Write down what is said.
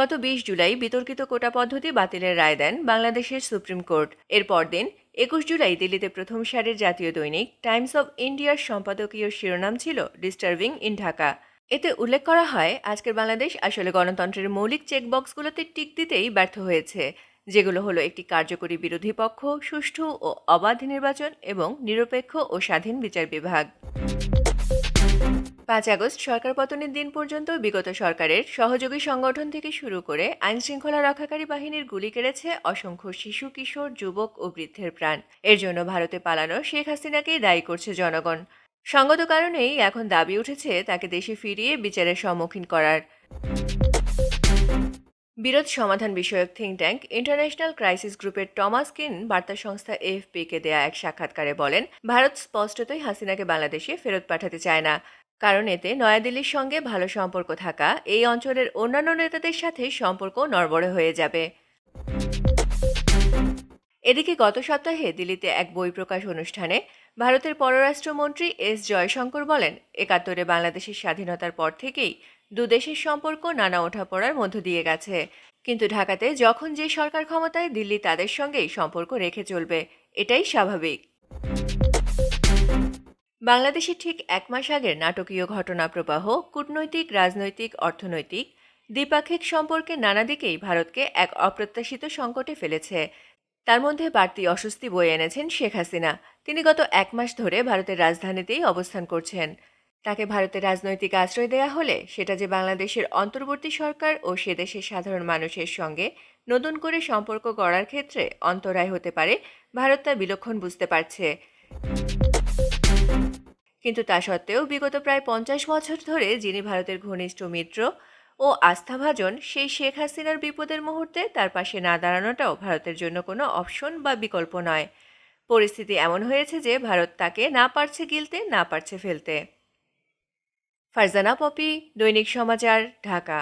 গত বিশ জুলাই বিতর্কিত কোটা পদ্ধতি বাতিলের রায় দেন বাংলাদেশের সুপ্রিম কোর্ট। এর পরদিন একুশ জুলাই দিল্লিতে প্রথম সারির জাতীয় দৈনিক টাইমস অব ইন্ডিয়ার সম্পাদকীয় শিরোনাম ছিল ডিস্টার্বিং ইন ঢাকা। এতে উল্লেখ করা হয়, আজকের বাংলাদেশ আসলে গণতন্ত্রের মৌলিক চেকবক্সগুলোতে টিক দিতেই ব্যর্থ হয়েছে, যেগুলো হলো একটি কার্যকরী বিরোধী পক্ষ, সুষ্ঠু ও অবাধ নির্বাচন এবং নিরপেক্ষ ও স্বাধীন বিচার বিভাগ। পাঁচ আগস্ট সরকার পতনের দিন পর্যন্ত বিগত সরকারের সহযোগী সংগঠন থেকে শুরু করে আইন শৃঙ্খলা রক্ষাকারী বাহিনীর গুলি কেড়েছে অসংখ্য শিশু, কিশোর, যুবক ও বৃদ্ধের প্রাণ। এর জন্য ভারতে পালানো শেখ হাসিনাকেই দায়ী করছে জনগণ। সঙ্গত কারণেই এখন দাবি উঠেছে তাকে দেশে ফিরিয়ে বিচারের সম্মুখীন করার। বিরোধ সমাধান বিষয়ক থিঙ্ক ট্যাঙ্ক ইন্টারন্যাশনাল ক্রাইসিস গ্রুপের টমাস কিন বার্তা সংস্থা এএফপিকে দেয়া এক সাক্ষাৎকারে বলেন, ভারত স্পষ্টতই হাসিনাকে বাংলাদেশে ফেরত পাঠাতে চায় না। কারণ এতে নয়াদিল্লির সঙ্গে ভালো সম্পর্ক থাকা, এই অঞ্চলের অন্যান্য নেতাদের সাথে সম্পর্ক নড়বড়ে হয়ে যাবে। এদিকে গত সপ্তাহে দিল্লিতে এক বই প্রকাশ অনুষ্ঠানে ভারতের পররাষ্ট্রমন্ত্রী এস জয়শঙ্কর বলেন, একাত্তরে বাংলাদেশের স্বাধীনতার পর থেকেই দুদেশের সম্পর্ক নানা ওঠাপড়ার মধ্য দিয়ে গেছে। কিন্তু ঢাকাতে যখন যে সরকার ক্ষমতায়, দিল্লি তাদের সঙ্গেই সম্পর্ক রেখে চলবে, এটাই স্বাভাবিক। বাংলাদেশে ঠিক এক মাস আগের নাটকীয় ঘটনা প্রবাহ, কূটনৈতিক, রাজনৈতিক, অর্থনৈতিক, দ্বিপাক্ষিক সম্পর্কে নানা দিকেই ভারতকে এক অপ্রত্যাশিত সংকটে ফেলেছে। তার মধ্যে বাড়তি অস্বস্তি বয়ে এনেছেন শেখ হাসিনা। তিনি গত এক মাস ধরে ভারতের রাজধানীতেই অবস্থান করছেন। তাকে ভারতের রাজনৈতিক আশ্রয় দেয়া হলে সেটা যে বাংলাদেশের অন্তর্বর্তী সরকার ও সে দেশের সাধারণ মানুষের সঙ্গে নতুন করে সম্পর্ক গড়ার ক্ষেত্রে অন্তরায় হতে পারে, ভারত তা বিলক্ষণ বুঝতে পারছে। কিন্তু তা সত্ত্বেও বিগত প্রায় পঞ্চাশ বছর ধরে যিনি ভারতের ঘনিষ্ঠ মিত্র ও আস্থাভাজন, সেই শেখ হাসিনার বিপদের মুহূর্তে তার পাশে না দাঁড়ানোটাও ভারতের জন্য কোনো অপশন বা বিকল্প নয়। পরিস্থিতি এমন হয়েছে যে ভারত তাকে না পারছে গিলতে, না পারছে ফেলতে। ফারজানা পপি, দৈনিক সমাচার, ঢাকা।